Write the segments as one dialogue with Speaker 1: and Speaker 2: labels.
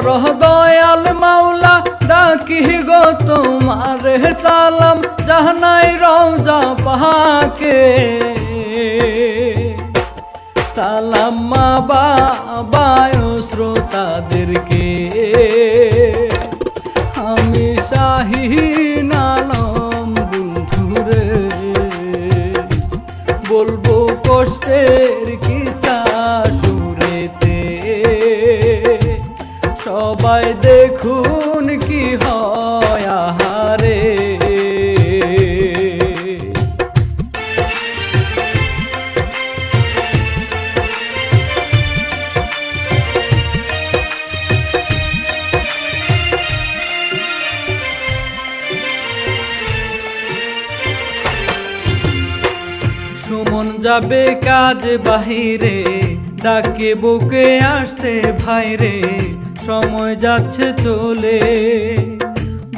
Speaker 1: দয়া কর দয়াল মাওলা ডাকি গো তোমার সালাম, জাহনাই রওজা পাহাকে। সালাম মা বাবা শ্রোতাদেরকে। সুমন যাবে কাজ বাহিরে, ডাকে বুকে আসতে ভাইরে, সময় যাচ্ছে চলে।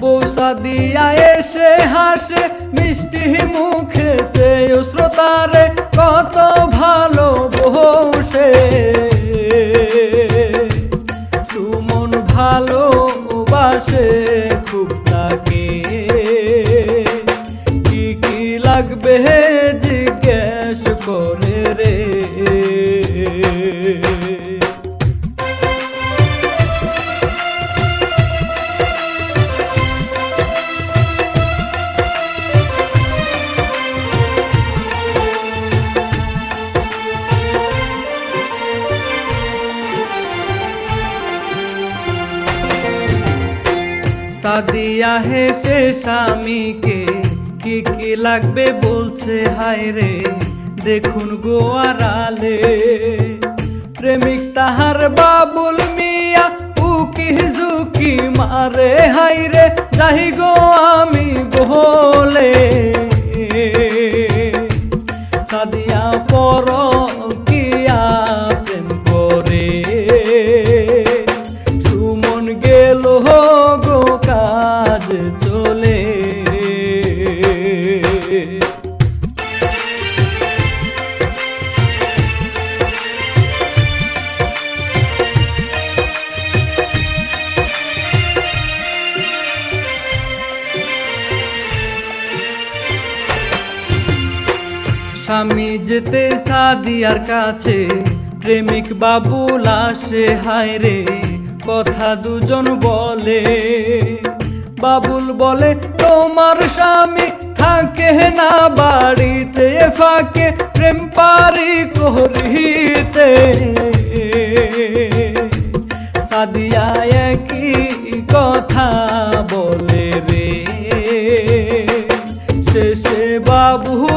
Speaker 1: বৌসা দিয়া এসে হাসে, মিষ্টি মুখে চেয়ে শ্রোতারে কত ভালো বসে সুমন ভালো বাসে খুব তাকে। কি কি লাগবে হেসে স্বামীকে? কি কি লাগবে বলছে, হায় রে? দেখুন গোয়ারালে প্রেমিক তাহার বাবুল মিয়া, উকি জুকি মারে। হাই রে, যাই গো আমি বলে। বাবুল আসে, হায় রে, কথা দুজন বলে। বাবুল বলে, তোমার স্বামী থাকে না বাড়িতে, ফাঁকে প্রেম পারি করিতে। সাদিয়া একই কথা বলে রে। শেষে বাবুল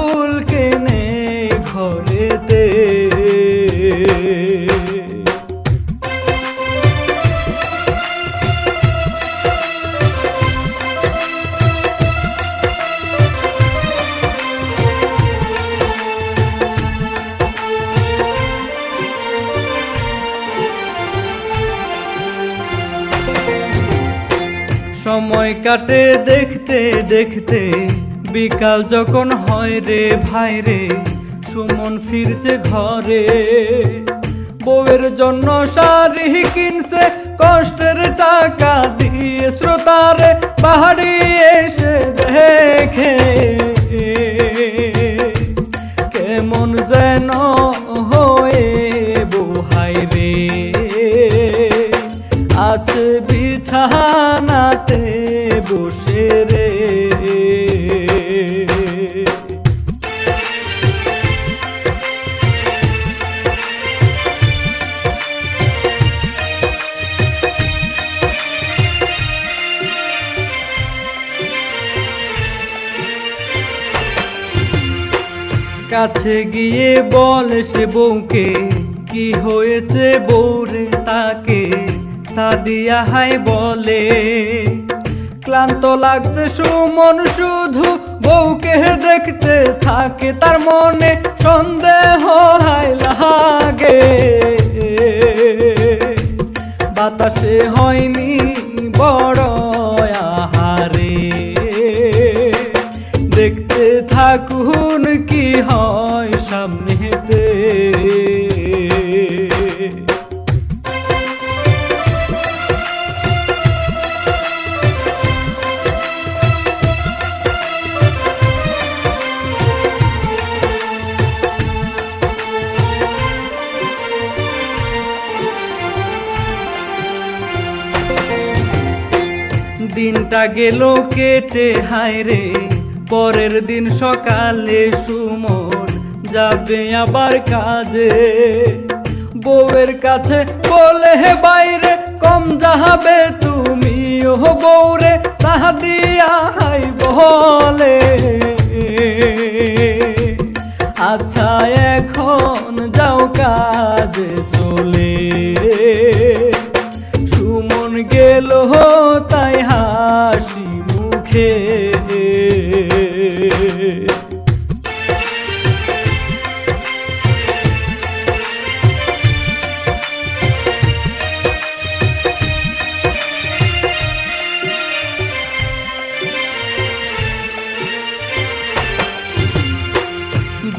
Speaker 1: সময় কাটে দেখতে দেখতে। বিকাল যখন হয় রে ভাই রে, সুমন ফিরছে ঘরে। বউয়ের জন্য শাড়ি কিনছে, কষ্টের টাকা দিয়ে শ্রোতারে পাহাড়ি এসে দেখে। কেমন যেন হয়ে বোহাই রে। আছে বিছানাতে রে। কাছে গিয়ে বলে সে বউকে কি হয়েছে বউরে তাকে? সাদিয়া হাই বলে। ক্লান্ত লাগছে সুমন, শুধু বউকে দেখতে থাকে, তার মনে সন্দেহ লাগে। বাতাসে হয়নি বড় আহারে। দেখতে থাকুন কি হয়। দিনটা গেল কেটে, হায় রে। পরের দিন সকালে সুমন যাবে আবার কাজে। বউয়ের কাছে বলে, হে বাইরে, কম যাবে তুমি ও বউরে, সাহাদিয়া হাই বলে আচ্ছা এখন যাও কাজে চলে। গেল তাই হাসি মুখে।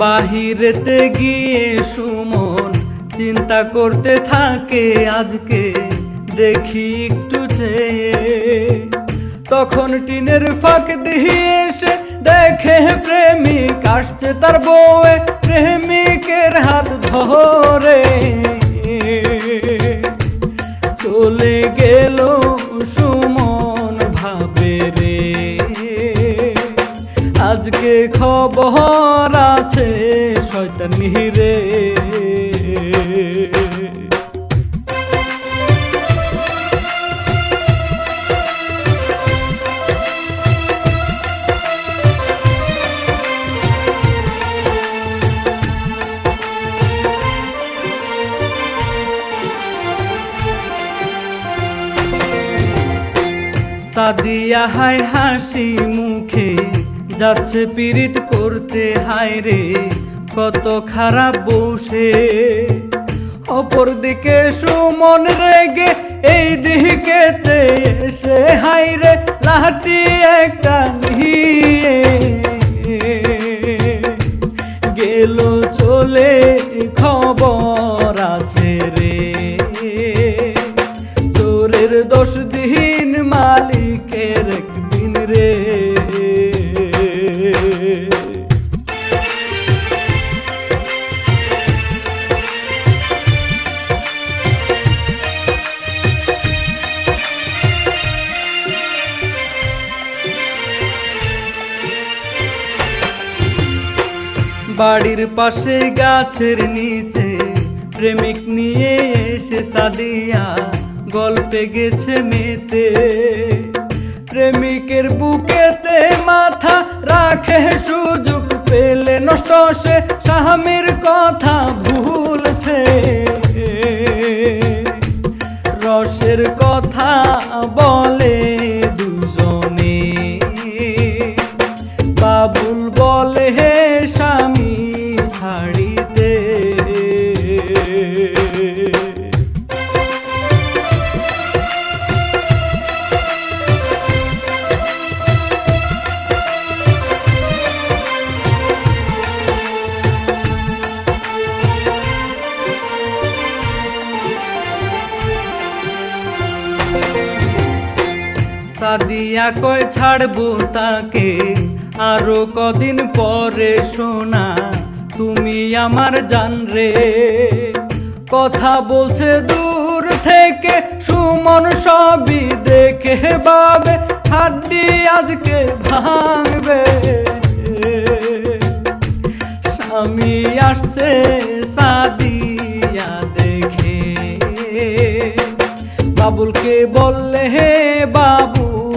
Speaker 1: বাহিরেতে গিয়ে সুমন চিন্তা করতে থাকে আজকে। দেখি চেয়ে তখন টিনের ফাঁক দিয়ে এসে দেখে প্রেমিক আসছে তার বউয়ে। প্রেমিকের সাদিয়া হায় হাসি মুখে, যাচ্ছে পীড়িত করতে, হায় রে, কত খারাপ বসে অপর দিকে সুমন রেগে, এই দিকে এসে, হায় রে লাহাটি একটা নিয়ে। বাড়ির পাশে গাছের নিচে প্রেমিক নিয়ে এসে সাদিয়া গল্পে গেছে মেতে। প্রেমিকের বুকেতে মাথা রাখে সুযোগ পেলে নষ্ট সে স্বামীর কথা ভুলছে রসের কথা বলে ছাড়বো তাকে। আরও কদিন পরে শোনা তুমি আমার জান রে। কথা বলছে দূর থেকে, সুমন সবই দেখে বাবে হাড্ডি আজকে ভাঙবে। স্বামী আসছে সাদিয়া দেখে। বাবুলকে বললে, হে বাবুল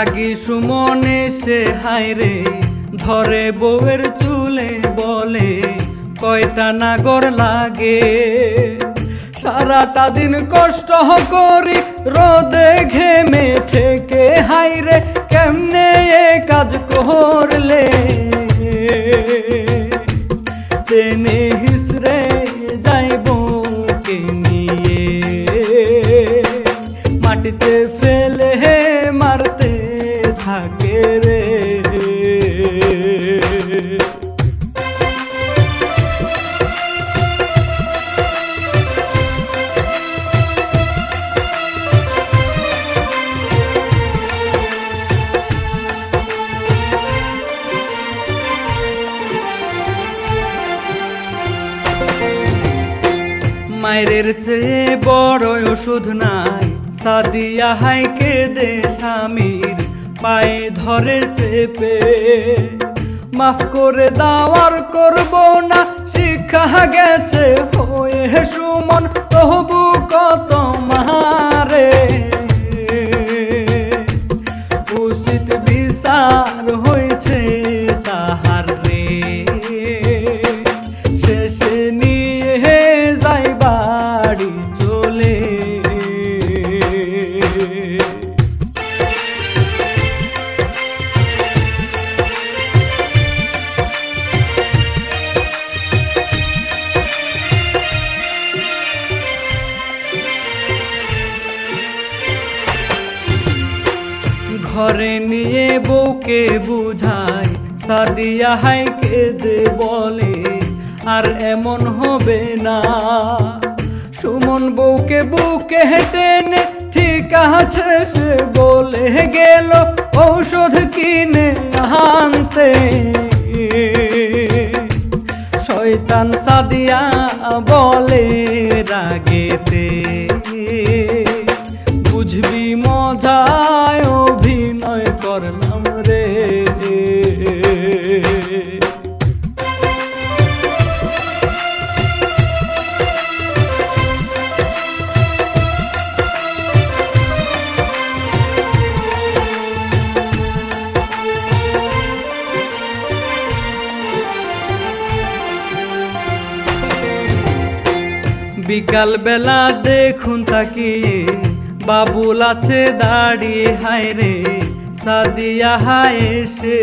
Speaker 1: রাগী সুমনে সে হায়রে ধরে বউয়ের চুলে বলে, কয়টা নাগর লাগে? সারাটা দিন কষ্ট করি, রোদে ঘেমে থেকে হাইরে কেমনে এ কাজ করলে? টেনে হিসরে যাইব কে নিয়ে? মাটিতে সাদিয়া হাইকে দে স্বামীর পায়ে ধরে চেপে। মাফ করে দাওয়ার করব না, শিক্ষা গেছে হয়ে সুমন তহবু কত মারে ঘরে নিয়ে বউকে বুঝায় সাদিয়া হাইকে দে বলে, আর এমন হবে না। সুমন বউকে বুকে টেনে, ঠিক আছে, সে বলে, গেল ঔষধ কিনে আনতে। শয়তান সাদিয়া বলে, রাগেতে বিকাল বেলা দেখুন তাকে বাবুল আছে দাঁড়িয়ে, হায় রে, সাদিয়া হায় সে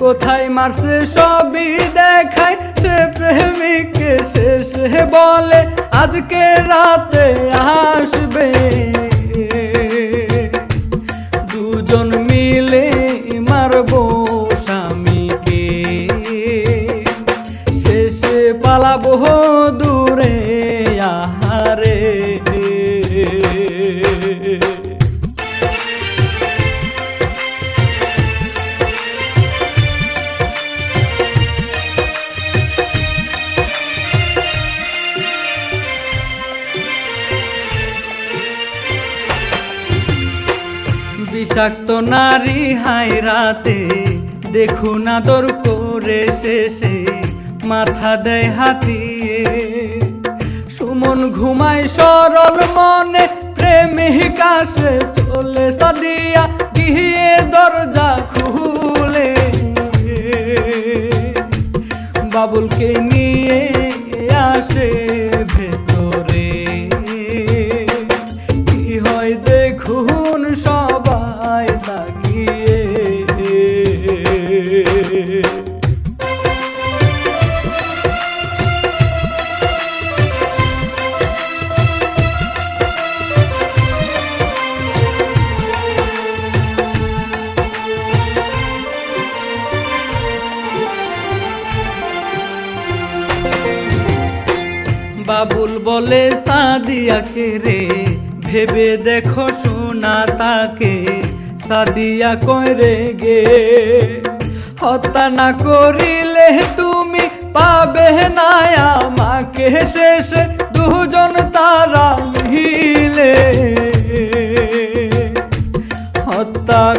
Speaker 1: কোথায় মারছে সবই দেখায়, সে প্রেমিক সে সে বলে, আজকে রাতে আসবে। বিষাক্ত নারী হাই রাতে। দেখুন আদর করে শেষে, মাথা দেয় হাতিয়ে। সুমন ঘুমায় সরল মনে, প্রেমিকা সে চলে সাদিয়া গিয়ে দরজা খুলে। বাবুলকে নিয়ে সাদিয়াকে রে? ভেবে দেখো সোনা তাকে। সাদিয়া কইরে গে? হত্যা না করিলে তুমি পাবে না আমাকে। শেষে দুজন তারা মিলে। হত্যা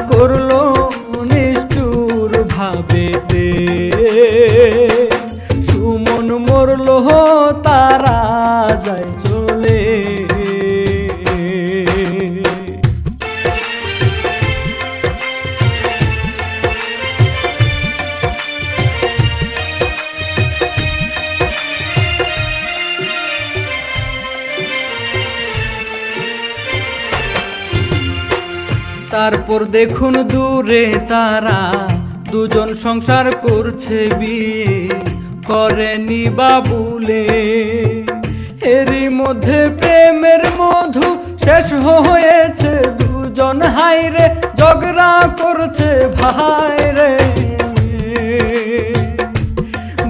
Speaker 1: তারা দুজন সংসার করছে বিয়ে করেনি বাবুলে। এরই মধ্যে প্রেমের মধু শেষ হয়েছে, দুজন হাইরে ঝগড়া করছে ভাই রে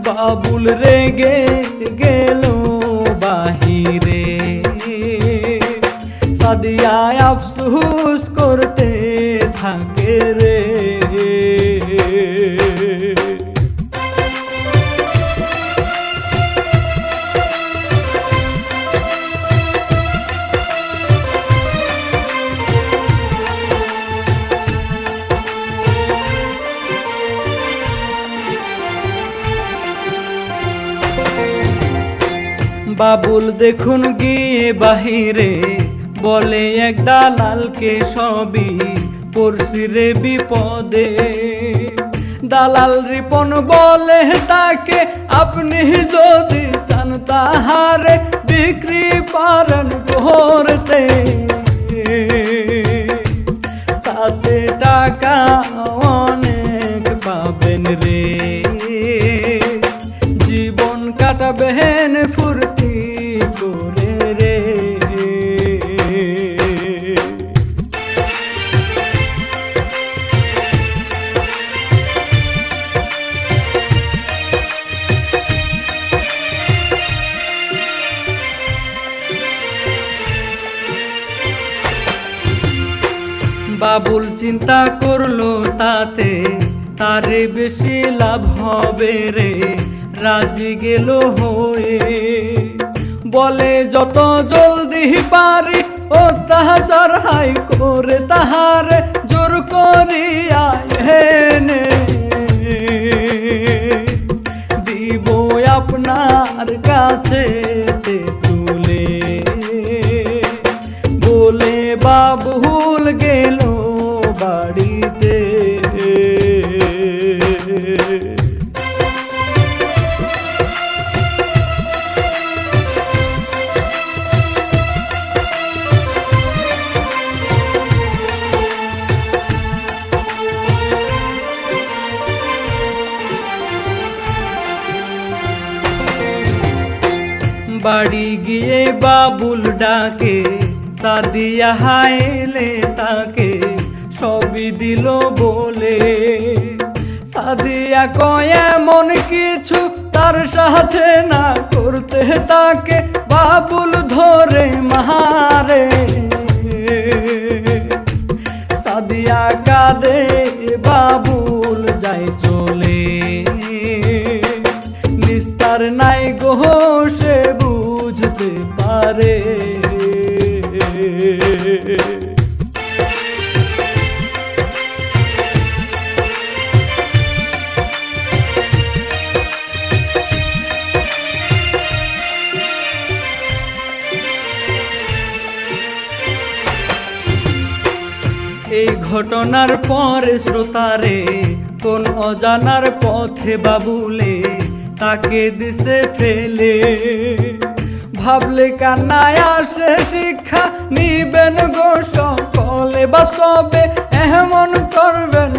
Speaker 1: বাবুল রেগে গেল বাহিরে। সাদিয়ায় আফসুস করতে থাকে রে। বাবুল দেখুন গিয়ে বাহিরে, বলে এক দালালকে সবই পড়ছি রে বিপদে। দালাল রিপন বলে, তাকে আপনি যদি চান তাহারে বিক্রি পারেন করতে। তাতে টাকা অনেক পাবেন রে। জীবন কাটাবেন ফুর্তি বাবুল চিন্তা করল তাতে তারে বেশি লাভ হবে রে। রাজি গেল হয়ে। বলে, যত জলদি পারি, ও তাহা চড়াই করে তাহার জোর করিয়া এনে দিব আপনার কাছে। বাড়ি গিয়ে বাবুল ডাকে, সাদিয়া হাইলে তাকে, সবই দিল বলে। সাদিয়া কয়, এমন কিছু তার সাথে না করতে তাকে, বাবুল ধরে মারে। সাদিয়া কাঁদে, বাবুল, যাই চলে। নিস্তার নাই গো সে এই ঘটনার পরে শ্রোতারে কোন অজানার পথে বাবুলে তাকে দিছে ফেলে। ভাবলে কান্নায় আসে শিক্ষা নিবেন গো সকলে। বাস্তবে এমন করবেন